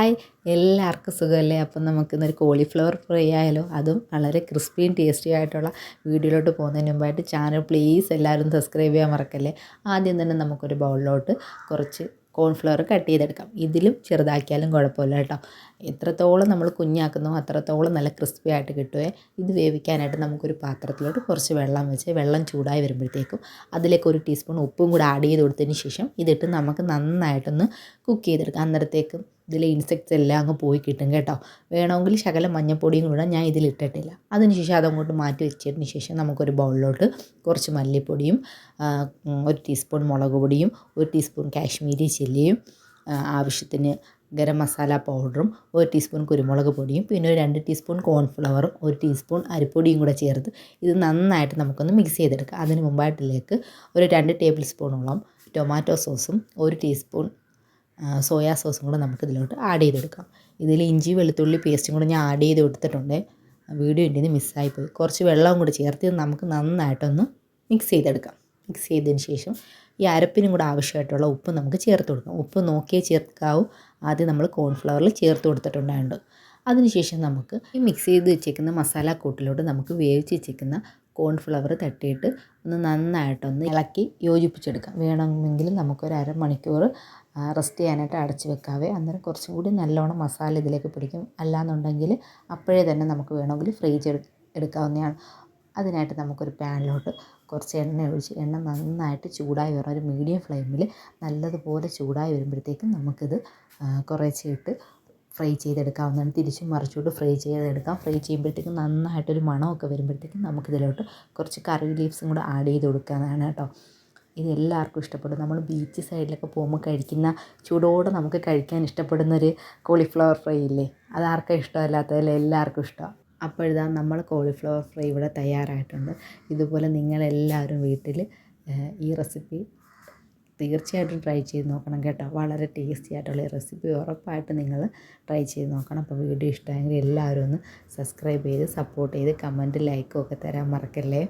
Hi. എല്ലാവർക്കും സുഖമല്ലേ? അപ്പം നമുക്ക് ഇന്നൊരു കോളിഫ്ലവർ ഫ്രൈ ആയാലോ? അതും വളരെ ക്രിസ്പിയും ടേസ്റ്റി ആയിട്ടുള്ള വീഡിയോയിലോട്ട് പോകുന്നതിന് മുമ്പായിട്ട് ചാനൽ പ്ലീസ് എല്ലാവരും സബ്സ്ക്രൈബ് ചെയ്യാൻ മറക്കല്ലേ? ആദ്യം തന്നെ നമുക്കൊരു ബൗളിലോട്ട് കുറച്ച് കോൺഫ്ലവർ കട്ട് ചെയ്തെടുക്കാം. ഇതിലും ചെറുതാക്കിയാലും കുഴപ്പമില്ല കേട്ടോ. എത്രത്തോളം നമ്മൾ കുഞ്ഞാക്കുന്നോ അത്രത്തോളം നല്ല ക്രിസ്പി ആയിട്ട് കിട്ടുമേ ഇത് വേവിക്കാനായിട്ട് നമുക്കൊരു പാത്രത്തിലോട്ട് കുറച്ച് വെള്ളം വെച്ച് വെള്ളം ചൂടായി വരുമ്പോഴത്തേക്കും അതിലേക്ക് ഒരു ടീസ്പൂൺ ഉപ്പും കൂടെ ആഡ് ചെയ്ത് കൊടുത്തതിന് ശേഷം ഇതിട്ട് നമുക്ക് നന്നായിട്ടൊന്ന് കുക്ക് ചെയ്തെടുക്കാം. അന്നേരത്തേക്കും ഇതിലെ ഇൻസെക്ട്സ് എല്ലാം അങ്ങ് പോയി കിട്ടും കേട്ടോ. വേണമെങ്കിൽ ശകലം മഞ്ഞപ്പൊടിയും കൂടെ ഞാൻ ഇതിൽ ഇട്ടിട്ടില്ല. അതിനുശേഷം അതങ്ങോട്ട് മാറ്റി വെച്ചതിന് ശേഷം നമുക്കൊരു ബൗളിലോട്ട് കുറച്ച് മല്ലിപ്പൊടിയും ഒരു ടീസ്പൂൺ മുളക് പൊടിയും ഒരു ടീസ്പൂൺ കാശ്മീരി ചില്ലിയും ആവശ്യത്തിന് ഗരം മസാല പൗഡറും ഒരു ടീസ്പൂൺ കുരുമുളക് പൊടിയും പിന്നെ ഒരു രണ്ട് ടീസ്പൂൺ കോൺഫ്ലവറും ഒരു ടീസ്പൂൺ അരിപ്പൊടിയും കൂടെ ചേർത്ത് ഇത് നന്നായിട്ട് നമുക്കൊന്ന് മിക്സ് ചെയ്തെടുക്കാം. അതിന് മുമ്പായിട്ടിലേക്ക് ഒരു രണ്ട് ടേബിൾ സ്പൂണോളം ടൊമാറ്റോ സോസും ഒരു ടീസ്പൂൺ സോയാ സോസും കൂടെ നമുക്ക് ഇതിലോട്ട് ആഡ് ചെയ്തെടുക്കാം. ഇതിൽ ഇഞ്ചി വെളുത്തുള്ളി പേസ്റ്റും കൂടെ ഞാൻ ആഡ് ചെയ്ത് കൊടുത്തിട്ടുണ്ട്. വീഡിയോ എന്റെ മിസ്സായിപ്പോയി കുറച്ച് വെള്ളവും കൂടി ചേർത്ത് നമുക്ക് നന്നായിട്ടൊന്ന് മിക്സ് ചെയ്തെടുക്കാം. മിക്സ് ചെയ്തതിന് ശേഷം ഈ അരപ്പിനും കൂടെ ആവശ്യമായിട്ടുള്ള ഉപ്പ് നമുക്ക് ചേർത്ത് കൊടുക്കാം. ഉപ്പ് നോക്കിയേ ചേർക്കാവൂ. ആദ്യം നമ്മൾ കോൺഫ്ലവറിൽ ചേർത്ത് കൊടുത്തിട്ടുണ്ടായിട്ടുണ്ട്. അതിനുശേഷം നമുക്ക് ഈ മിക്സ് ചെയ്ത് വെച്ചേക്കുന്ന മസാല കൂട്ടിലോട്ട് നമുക്ക് വേവിച്ച് വെച്ചേക്കുന്ന കോൺഫ്ലവർ തട്ടിയിട്ട് ഒന്ന് നന്നായിട്ടൊന്ന് ഇളക്കി യോജിപ്പിച്ചെടുക്കാം. വേണമെങ്കിൽ നമുക്കൊരു അരമണിക്കൂർ റെസ്റ്റ് ചെയ്യാനായിട്ട് അടച്ച് വെക്കാവേ. അന്നേരം കുറച്ചും കൂടി നല്ലോണം മസാല ഇതിലേക്ക് പിടിക്കും. അല്ലാന്നുണ്ടെങ്കിൽ അപ്പോഴേ തന്നെ നമുക്ക് വേണമെങ്കിൽ ഫ്രൈ ചെയ്ത് എടുക്കാവുന്നതാണ്. അതിനായിട്ട് നമുക്കൊരു പാനിലോട്ട് കുറച്ച് എണ്ണ ഒഴിച്ച് എണ്ണ നന്നായിട്ട് ചൂടായി വരണം ഒരു മീഡിയം ഫ്ലെയിമിൽ നല്ലതുപോലെ ചൂടായി വരുമ്പോഴത്തേക്കും നമുക്കിത് കുറേശ്ശെ ഇട്ട് ഫ്രൈ ചെയ്തെടുക്കാവുന്നതാണ്. തിരിച്ചും മറിച്ചോട്ട് ഫ്രൈ ചെയ്തെടുക്കാം. ഫ്രൈ ചെയ്യുമ്പോഴത്തേക്കും നന്നായിട്ടൊരു മണമൊക്കെ വരുമ്പോഴത്തേക്കും നമുക്കിതിലോട്ട് കുറച്ച് കറി ലീവ്സും കൂടെ ആഡ് ചെയ്ത് കൊടുക്കാനാണ് കേട്ടോ. ഇത് എല്ലാവർക്കും ഇഷ്ടപ്പെടും. നമ്മൾ ബീച്ച് സൈഡിലൊക്കെ പോകുമ്പോൾ കഴിക്കുന്ന ചൂടോടെ നമുക്ക് കഴിക്കാൻ ഇഷ്ടപ്പെടുന്നൊരു കോളിഫ്ലവർ ഫ്രൈ ഇല്ലേ? അതാർക്കും ഇഷ്ടമല്ലാത്തതല്ല എല്ലാവർക്കും ഇഷ്ടമാണ് അപ്പോഴിതാ നമ്മൾ കോളിഫ്ലവർ ഫ്രൈ ഇവിടെ തയ്യാറായിട്ടുണ്ട്. ഇതുപോലെ നിങ്ങളെല്ലാവരും വീട്ടിൽ ഈ റെസിപ്പി തീർച്ചയായിട്ടും ട്രൈ ചെയ്ത് നോക്കണം കേട്ടോ. വളരെ ടേസ്റ്റി ആയിട്ടുള്ള റെസിപ്പി ഉറപ്പായിട്ട് നിങ്ങൾ ട്രൈ ചെയ്ത് നോക്കണം. അപ്പോൾ വീഡിയോ ഇഷ്ടമായെങ്കിൽ എല്ലാവരും ഒന്ന് സബ്സ്ക്രൈബ് ചെയ്ത് സപ്പോർട്ട് ചെയ്ത് കമന്റ് ലൈക്കും ഒക്കെ തരാൻ മറക്കല്ലേ?